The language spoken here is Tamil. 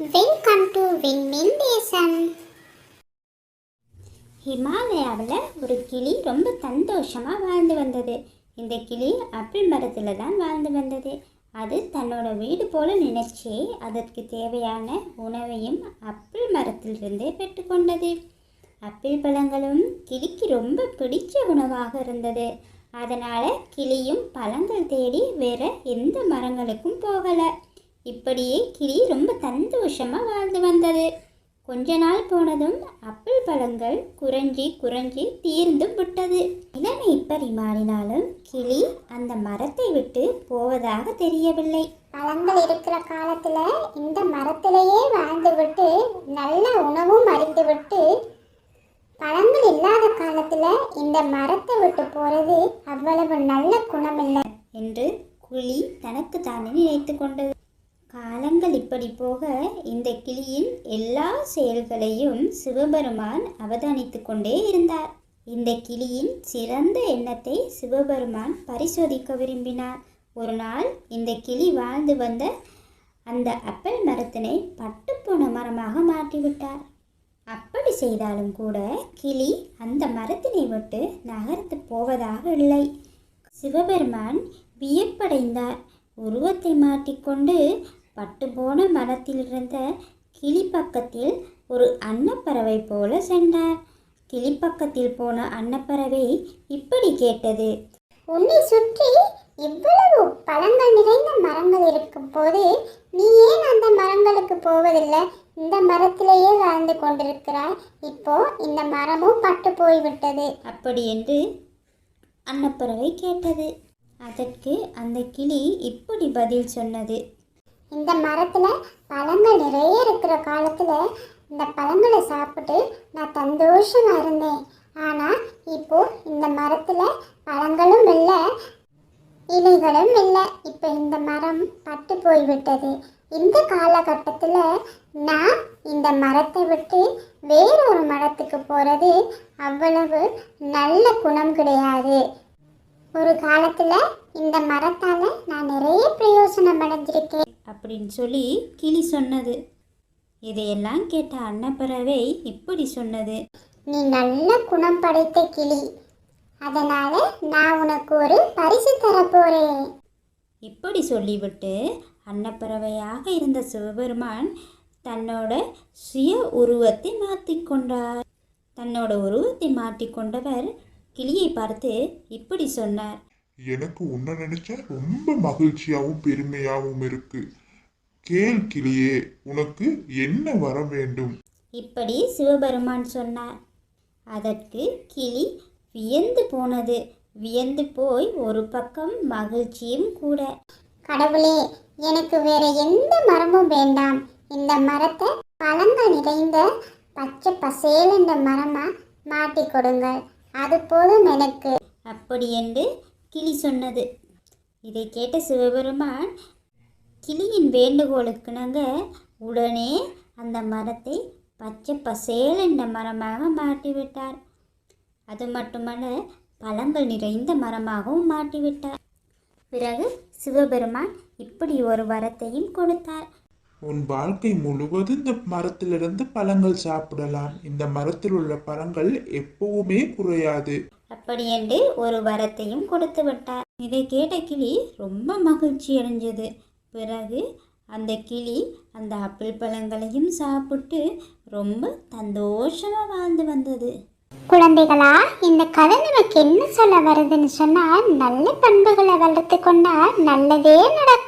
வெல்கம் டு விண்மின் தேசம் ஹிமாலயாவில் ஒரு கிளி ரொம்ப சந்தோஷமாக வாழ்ந்து வந்தது. இந்த கிளி ஆப்பிள் மரத்தில் தான் வாழ்ந்து வந்தது. அது தன்னோட வீடு போல நினைச்சே அதற்கு தேவையான உணவையும் ஆப்பிள் மரத்திலிருந்தே பெற்றுக்கொண்டது ஆப்பிள் பழங்களும் கிளிக்கு ரொம்ப பிடிச்ச உணவாக இருந்தது. அதனால் கிளியும் பழங்கள் தேடி வேற எந்த மரங்களுக்கும் போகலை. இப்படியே கிளி ரொம்ப சந்தோஷமாக வாழ்ந்து வந்தது. கொஞ்ச நாள் போனதும் ஆப்பிள் பழங்கள் குறைஞ்சி குறைஞ்சி தீர்ந்து விட்டது. இப்படி மாறினாலும் கிளி அந்த மரத்தை விட்டு போவதாக தெரியவில்லை. பழங்கள் இருக்கிற காலத்துல இந்த மரத்திலேயே வாழ்ந்து விட்டு நல்ல உணவும் அறிந்து விட்டு பழங்கள் இல்லாத காலத்துல இந்த மரத்தை விட்டு போறது அவ்வளவு நல்ல குணமில்லை. என்று குழி தனக்கு தானே நினைத்து கொண்டது. காலங்கள் இப்படி போக இந்த கிளியின் எல்லா செயல்களையும் சிவபெருமான் அவதானித்து கொண்டே இருந்தார். இந்த கிளியின் சிறந்த எண்ணத்தை சிவபெருமான் பரிசோதிக்க விரும்பினார். ஒரு நாள் இந்த கிளி வாழ்ந்து வந்த அந்த அப்பல் மரத்தினை பட்டுப்போன மரமாக மாற்றிவிட்டார். அப்படி செய்தாலும் கூட கிளி அந்த மரத்தினை விட்டு நகர்ந்து போவதாக இல்லை. சிவபெருமான் வியப்படைந்தார். உருவத்தை மாட்டிக்கொண்டு பட்டுப்போன மரத்தில் இருந்த கிளி பக்கத்தில் ஒரு அன்னப்பறவை போல சென்றார். கிளி பக்கத்தில் போன அன்னப்பறவை இப்படி கேட்டது. உன்னை சுற்றி இவ்வளவு பழங்கள் நிறைந்த மரங்கள் இருக்கும் போது நீ ஏன் அந்த மரங்களுக்கு போவதில்லை? இந்த மரத்திலேயே வாழ்ந்து கொண்டிருக்கிறாய். இப்போ இந்த மரமும் பட்டு போய்விட்டது. அப்படி என்று அன்னப்பறவை கேட்டது. அதற்கு அந்த கிளி இப்படி பதில் சொன்னது. இந்த மரத்தில் பழங்கள் நிறைய இருக்கிற காலத்தில் இந்த பழங்களை சாப்பிட்டு நான் சந்தோஷமாக இருந்தேன். ஆனால் இப்போ இந்த மரத்தில் பழங்களும் இல்லை இலைகளும் இல்லை. இப்போ இந்த மரம் பட்டு போய்விட்டது. இந்த காலகட்டத்தில் நான் இந்த மரத்தை விட்டு வேறொரு மரத்துக்கு போகிறது அவ்வளவு நல்ல குணம் கிடையாது. ஒரு காலத்தில் இந்த மரத்தால் நான் நிறைய பிரயோஜனம் அடைஞ்சிருக்கேன். அப்படின்னு சொல்லி கிளி சொன்னது. இதையெல்லாம் கேட்ட அன்னப்பறவை இப்படி சொன்னது. நீ நல்ல குணம் படைத்த கிளி. அதனால நான் உனக்கு ஒரு பரிசு தரப்போறேன். இப்படி சொல்லிவிட்டு அன்னப்பறவையாக இருந்த சிவபெருமான் தன்னோட சுய உருவத்தை மாற்றிக்கொண்டார் தன்னோட உருவத்தை மாற்றிக்கொண்டவர் கிளியை பார்த்து இப்படி சொன்னார். எனக்கு உன்னை நினைச்சா ரொம்ப மகிழ்ச்சியாவும் பெருமையாவும் இருக்கு. கேள் கிளியே உனக்கு என்ன வர வேண்டும்? இப்படி சிவபெருமான் சொன்னார். அதற்கு கிளி வியந்து போனது. வியந்து போய் ஒரு பக்கம் மகிழ்ச்சியும் கூட. கடவுளே எனக்கு வேற எந்த மரமும் வேண்டாம். இந்த மரத்தை பழங்கள் நிறைந்த பச்சை பசேல் என்ற மரமா மாட்டி கொடுங்கள். அது போதும் எனக்கு. அப்படி என்று கிளி சொன்னது. இதை கேட்ட சிவபெருமான் கிளியின் வேண்டுகோளுக்குனாங்க உடனே அந்த மரத்தை பச்சை பசேல் என்ற மரமாக மாட்டிவிட்டார் அது மட்டுமல்ல பழங்கள் நிறைந்த மரமாகவும் மாட்டிவிட்டார் பிறகு சிவபெருமான் இப்படி ஒரு வரத்தையும் கொடுத்தார். உன் வாழ்க்கை முழுவதும் இந்த மரத்திலிருந்து பழங்கள் சாப்பிடலாம். இந்த மரத்தில் உள்ள பழங்கள் எப்பவுமே குறையாது. அப்படி என்று ஒரு வரத்தையும் கொடுத்து விட்டார். இதை கேட்ட கிளி ரொம்ப மகிழ்ச்சி அடைஞ்சது. பிறகு அந்த கிளி அந்த ஆப்பிள் பழங்களையும் சாப்பிட்டு ரொம்ப சந்தோஷமாக வாழ்ந்து வந்தது. குழந்தைகளா இந்த கதை நமக்கு என்ன சொல்ல வருதுன்னு சொன்னா நல்ல பண்புகளை வளர்த்து கொண்டா நல்லதே நடக்கும்.